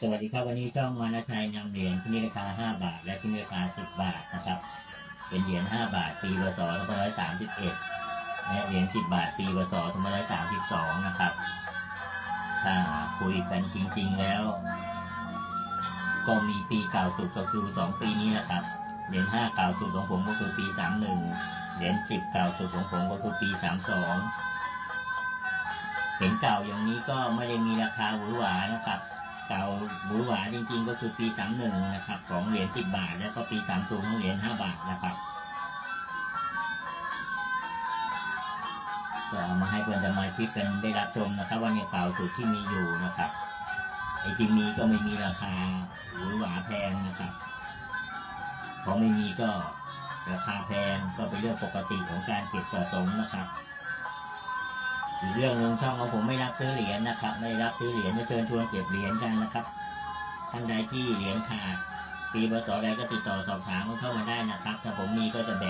สวัสดีครับวันนี้ช่องมานาชัยนำเหรียญที่มีราคา 5 บาท และที่มีราคา 10 บาทนะครับ เป็นเหรียญ 5 บาท ปีพศ2531และเหรียญ 10 บาท ปีพศ2532 นะครับ ถ้าคุยกันจริง ๆ แล้ว ก็มีปีเก่าสุดก็คือ 2 ปีนี้นะครับ เหรียญ 5 เก่าสุดของผมก็คือปี 31 เหรียญ 10 เก่าสุดของผมก็คือปี 32 เห็นเก่าอย่างนี้ก็ไม่ได้มีราคาหวือหวานะครับ เก่าหวือหวาจริงๆ ก็คือปี 31 นะครับ ของเหรียญ 10 บาท แล้วก็ปี 30 ของเหรียญ 5 บาทนะครับก็เอามาให้เพื่อนสมาชิกกันได้รับชมนะครับ ว่าเนี่ยเก่าสุดที่มีอยู่นะครับไอ้ที่มีก็ไม่มีราคาหวือหวาแพงนะครับพอไม่มีก็ราคาแพงก็เป็นเรื่องปกติของการเก็บสะสมนะครับ อีกเรื่องหนึ่งช่องของผมไม่รับซื้อเหรียญนะครับ ไม่รับซื้อเหรียญจะเชิญชวนเก็บเหรียญกันนะครับท่านใดที่เหรียญขาดปีพศใดก็ติดต่อสอบถามเข้ามาได้นะครับ ถ้าผมมีก็จะแบ